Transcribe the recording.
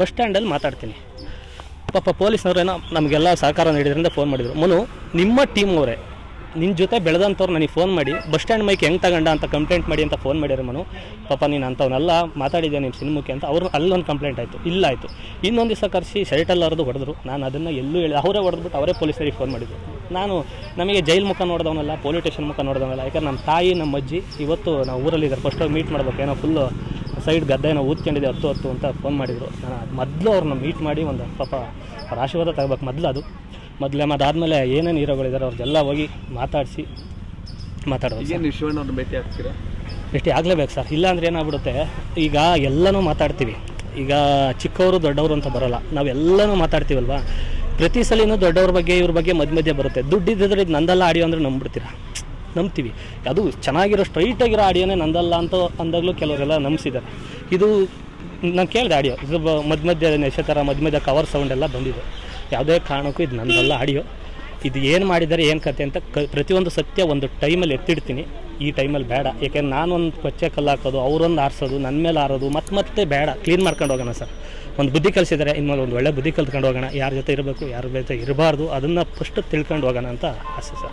Bus ಸ್ಟ್ಯಾಂಡಲ್ಲಿ ಮಾತಾಡ್ತೀನಿ. ಪಾಪ ಪೊಲೀಸ್ನವ್ರೇನೋ ನಮಗೆಲ್ಲ ಸಹಕಾರ ನೀಡಿದ್ರಿಂದ ಫೋನ್ ಮಾಡಿದರು. ಮನು, ನಿಮ್ಮ ಟೀಮ್ ಅವರೇ ನಿನ್ನ ಜೊತೆ ಬೆಳೆದಂಥವ್ರು ನನಗೆ ಫೋನ್ ಮಾಡಿ, ಬಸ್ ಸ್ಟ್ಯಾಂಡ್ ಮೈಕ್ ಹೆಂಗೆ ತಗೊಂಡ ಅಂತ ಕಂಪ್ಲೇಂಟ್ ಮಾಡಿ ಅಂತ ಫೋನ್ ಮಾಡಿದ್ರು ಮನು, ಪಾಪ ನೀನು ಅಂಥವನ್ನೆಲ್ಲ ಮಾತಾಡಿದ್ದೆ ನಿಮ್ಮ ಸಿನಿಮಕ್ಕೆ ಅಂತ ಅವ್ರು ಅಲ್ಲೊಂದು ಕಂಪ್ಲೇಂಟ್ ಆಯಿತು. ಇಲ್ಲ ಆಯಿತು. ಇನ್ನೊಂದು ದಿವಸ ಕರೆಸಿ ಶರ್ಟಲ್ಲಿ ಹರಿದು ಹೊಡೆದ್ರು. ನಾನು ಅದನ್ನು ಎಲ್ಲೂ ಹೇಳಿ ಅವರೇ ಹೊಡೆದ್ಬಿಟ್ಟು ಅವರೇ ಪೊಲೀಸರಿಗೆ ಫೋನ್ ಮಾಡಿದ್ರು. ನಾನು ನಮಗೆ ಜೈಲ್ ಮುಖ ನೋಡಿದವನಲ್ಲ ಪೊಲೀಸ್ ಸ್ಟೇಷನ್ ಮುಖ ನೋಡಿದವನಲ್ಲ, ಯಾಕಂದ್ರೆ ನಮ್ಮ ತಾಯಿ ನಮ್ಮ ಅಜ್ಜಿ ಇವತ್ತು ನಾವು ಊರಲ್ಲಿ ಫಸ್ಟ್ ಫಸ್ಟ್ ಮೀಟ್ ಮಾಡ್ಬೇಕು, ಏನೋ ಫುಲ್ಲು ಸೈಡ್ ಗದ್ದೆನ ಊದ್ಕೊಂಡಿದೆ ಹತ್ತು ಹತ್ತು ಅಂತ ಫೋನ್ ಮಾಡಿದರು. ನಾನು ಮೊದಲು ಅವ್ರನ್ನ ಮೀಟ್ ಮಾಡಿ ಒಂದು ಪಾಪ ಅವ್ರ ಆಶೀರ್ವಾದ ತಗೋಬೇಕು ಮೊದಲು ಅದು. ಮೊದಲೇ ಆದಮೇಲೆ ಏನೇನು ಹೀರೋಗಳಿದ್ದಾರೆ ಅವ್ರದ್ದೆಲ್ಲ ಹೋಗಿ ಮಾತಾಡಿಸಿ ಮಾತಾಡೋದು ಈಗೇನು ನೀವು ಶಿವಣ್ಣ ಭೇಟಿ ಆಗ್ತೀರಾ? ಭೇಟಿ ಆಗಲೇಬೇಕು ಸರ್. ಇಲ್ಲ ಅಂದ್ರೆ ಏನಾಗ್ಬಿಡುತ್ತೆ ಈಗ ಎಲ್ಲನೂ ಮಾತಾಡ್ತೀವಿ. ಈಗ ಚಿಕ್ಕವರು ದೊಡ್ಡವರು ಅಂತ ಬರೋಲ್ಲ. ನಾವೆಲ್ಲನೂ ಮಾತಾಡ್ತೀವಲ್ವಾ? ಪ್ರತಿ ಸಲಿನೂ ದೊಡ್ಡವ್ರ ಬಗ್ಗೆ ಇವ್ರ ಬಗ್ಗೆ ಮಧ್ಯ ಮಧ್ಯೆ ಬರುತ್ತೆ. ದುಡ್ಡಿದ್ದರೆ ಇದು ನಂದಲ್ಲ ಆಡಿಯೋ ಅಂದ್ರೆ ನಂಬ್ಬಿಡ್ತೀರಾ ನಂಬ್ತೀವಿ. ಅದು ಚೆನ್ನಾಗಿರೋ ಸ್ಟ್ರೈಟಾಗಿರೋ ಆಡಿಯೋನೇ ನಂದಲ್ಲ ಅಂತ ಅಂದಾಗಲೂ ಕೆಲವರೆಲ್ಲ ನಂಬಿಸಿದ್ದಾರೆ. ಇದು ನಾನು ಕೇಳಿದೆ ಆಡಿಯೋ, ಇದು ಮಧ್ಯ ಮಧ್ಯ ನಕ್ಷತ್ರ ಮಧ್ಯ ಮಧ್ಯ ಕವರ್ ಸೌಂಡ್ ಎಲ್ಲ ಬಂದಿದೆ. ಯಾವುದೇ ಕಾರಣಕ್ಕೂ ಇದು ನಂದಲ್ಲ ಆಡಿಯೋ. ಇದು ಏನು ಮಾಡಿದ್ದಾರೆ, ಏನು ಕತೆ ಅಂತ ಕ ಪ್ರತಿಯೊಂದು ಸತ್ಯ ಒಂದು ಟೈಮಲ್ಲಿ ಎತ್ತಿಡ್ತೀನಿ. ಈ ಟೈಮಲ್ಲಿ ಬೇಡ. ಯಾಕೆಂದ್ರೆ ನಾನೊಂದು ಕೊಚ್ಚೆ ಕಲ್ಲು ಹಾಕೋದು ಅವರೊಂದು ಆರಿಸೋದು ನನ್ನ ಮೇಲೆ ಆರೋದು ಮತ್ತೆ ಮತ್ತೆ ಬೇಡ. ಕ್ಲೀನ್ ಮಾಡ್ಕೊಂಡು ಹೋಗೋಣ ಸರ್. ಒಂದು ಬುದ್ಧಿ ಕಲಿಸಿದರೆ, ಇನ್ಮೇಲೆ ಒಂದು ಒಳ್ಳೆ ಬುದ್ಧಿ ಕಲ್ತ್ಕೊಂಡು ಹೋಗೋಣ. ಯಾರ ಜೊತೆ ಇರಬೇಕು, ಯಾರ ಜೊತೆ ಇರಬಾರ್ದು, ಅದನ್ನು ಫಸ್ಟ್ ತಿಳ್ಕೊಂಡು ಹೋಗೋಣ ಅಂತ ಆಸೆ ಸರ್.